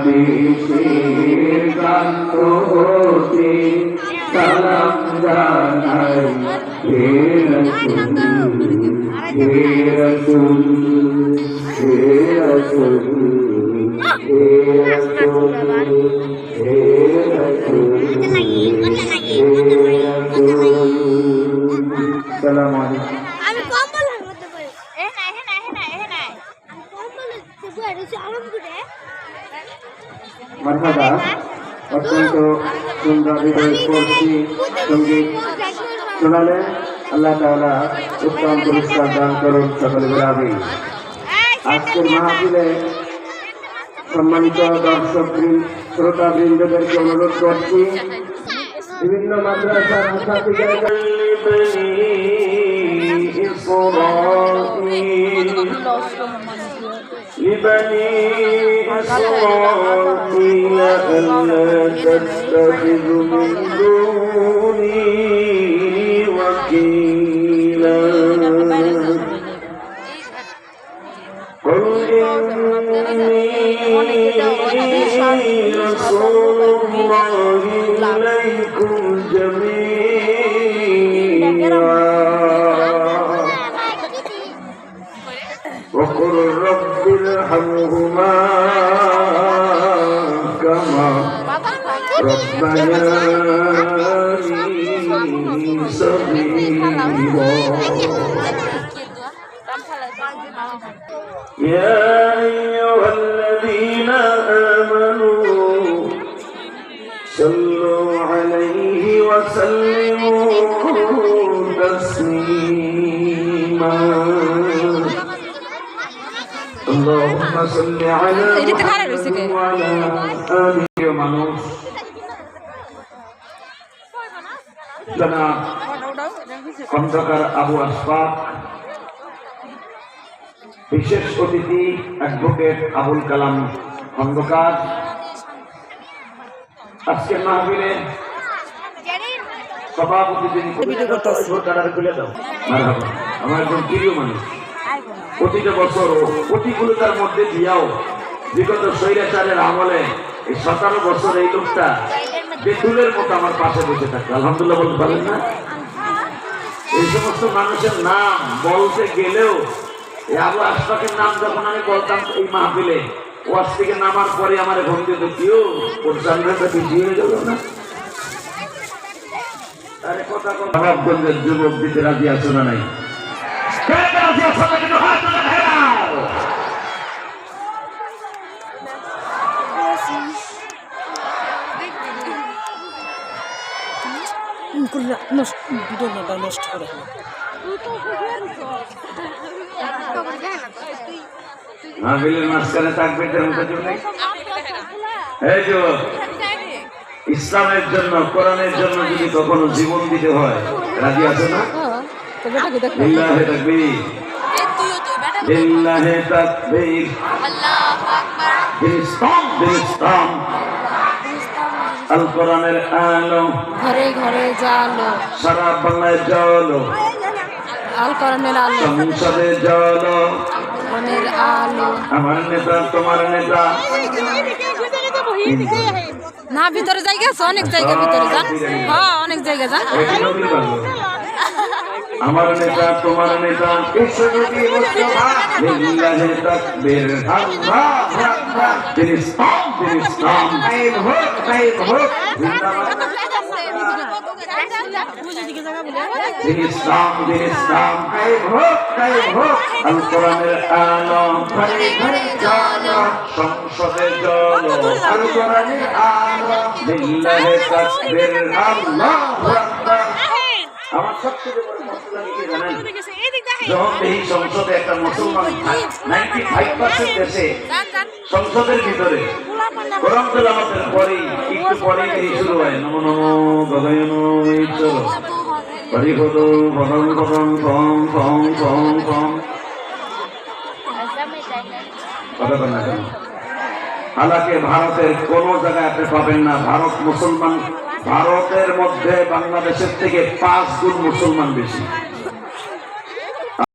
বাংলাদেশের গান্ত হতে সালাম জানাই হে রসুল হে রসুল হে রসুল সালাম আলাইকুম। আমি কম্বলের মধ্যে পড়ি এ নাই হে নাই হে নাই হে নাই আমি পড়ে রয়েছি আরাম করে। মারহাবা অত্যন্ত সুন্দর হৃদয় স্পর্শী সংগীত আল্লাহ তাআলা উত্তম পুরস্কার দান করুন সকলে আজকের মাহফিলে সম্মানিত দর্শক শ্রোতা বৃন্দদেরকে অনুরোধ করছি বিভিন্ন মাদ্রাসার ছাত্রীদের لبني إسرائيل ألا تتخذوا من دوني وكيلا إليكم جميعا وقل رب ارحمهما كما ربياني صغيرا يا أيها الذين تسليما اللهم صل على محمد وعلى آله মানুষ জনাব খন্দকার আবু আসফাক বিশেষ অতিথি অ্যাডভোকেট আবুল কালাম খন্দকার আজকে মাহফিলে সভাপতি যিনি আমার একজন প্রিয় মানুষ। প্রতিটা বছর প্রতিকূলতার মধ্যে দিয়াও বিগত স্বৈরাচারের আমলে এই সতেরো বছর এই লোকটা বেতুলের মতো আমার পাশে বসে থাকে। আলহামদুলিল্লাহ বলতে পারেন না? এই সমস্ত মানুষের নাম বলতে গেলেও এই আবু আশফাকের নাম যখন আমি বলতাম এই মাহফিলে ওয়াজ থেকে নামার পরে আমার ঘুম দিয়ে দেখিও পরিচালনাটা বেশি হয়ে গেল না? নবাবগঞ্জের যুবক দিতে রাজি আছো না নাই। ভিডিওটা নষ্ট করে মাহফিলের মাঝখানে থাকবে তেমন এই যুবক ইসলামের জন্য কোরআনের জন্য যদি কখনো জীবন দিতে হয় রাজি আছে না? লিল্লাহে তাকবীর। লিল্লাহে তাকবীর। দিন ইসলাম ইসলাম আল। কোরআনের আলো ঘরে ঘরে জালো। সারা বাংলায় জলো। আল করণের আলো। সংসদে জলো। আলো। আমার নেতা তোমার নেতা। না, ভিতরে জায়গা আছে, অনেক জায়গা ভিতরে যান। হ্যাঁ অনেক জায়গা যান। আমার নেতা, তোমার নেতা নবী মুস্তাফা লিল্লাহি তাকবীর। আল্লাহু আকবার তিনি ইসলাম তিনি ইসলাম কায়েম হোক কায়েম হোক, জিন্দাবাদ। দিন ইসলাম দিন ইসলাম কায়েম হোক কায়েম হোক আল আলো লিল্লাহি তাকবীর আল্লাহু আকবার আমার সবচেয়ে বড় মশলা কি জানেন? যখন এই সংসদে একটা মুসলমান নাইনটি ফাইভ পার্সেন্ট দেশে সংসদের ভিতরে। কোরআন তেলাওয়াতের পরেই একটু পরেই এই শুরু হয়। নমো নমো গগয় চলো হরি হলো বদন বদন ফং ফং ফং ফং কথা বল হালাকে ভারতের কোন জায়গায় আপনি পাবেন না। ভারত মুসলমান ভারতের মধ্যে বাংলাদেশের থেকে পাঁচ গুণ মুসলমান বেশি।